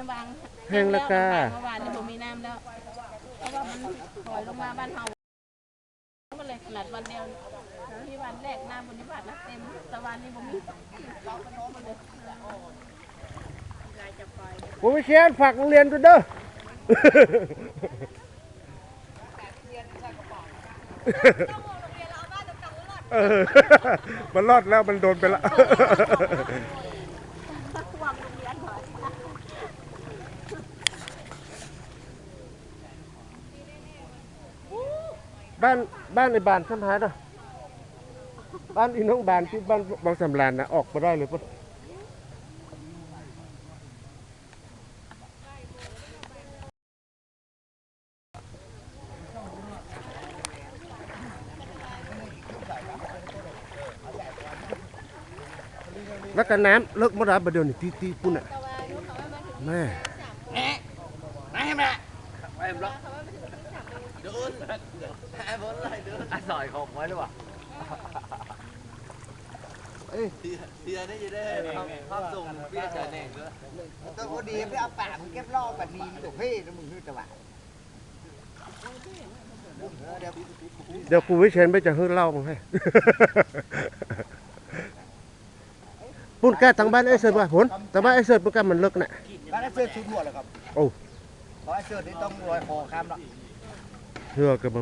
น้ำบางแห้งแล้วกะเมื่อวานนี่ผมมีน้ำแล้วเพราะว่ามันถอยลงมาบ้านเฮามันเลยขนาดวันเดียวที่วันแรกน้ำบนนิบัตินะเต็มแตะวันนี้ผมมีเราก็โน้มมันเลยลายจะไปผมไม่เชียนฝากโรงเรียนด้วยเด้อ เออมันรอดแล้วมันโดนไปละ วางโรงเรียนหน่อย บ้านบ้านในบ้านสำหาเนะบ้านอีน้องบ้านที่บ้านบางสำรานนะออกมาได้เลยปะแล้วก็น้ำเลิกมารับประเดี๋ยวนี้ตีตีปุ่นอะแม่อ่ะสอยของไว้หรือเปล่าเดียนี่จะได้ภาพส่งเบี้ยจ่ายเน่งด้วยตัวพอดีไปเอาปากมึงเก็บรอบแบบนี้มึงตัวเพ่แล้วมึงคือตะวันเดี๋ยวเดี๋ยวครูวิเชียนไปจะให้เล่ามาให้ปุ่นแก้ทางบ้านไอ้เสิร์ตว่าผลทางบ้านไอ้เสิร์ตปุ่นแก้มันเลิกน่ะบ้านไอ้เสื้อชุดหัวเลยครับ โอ้เพราะไอ้เสื้อนี่ต้องลอยคอข้ามละ เชื่อกับบ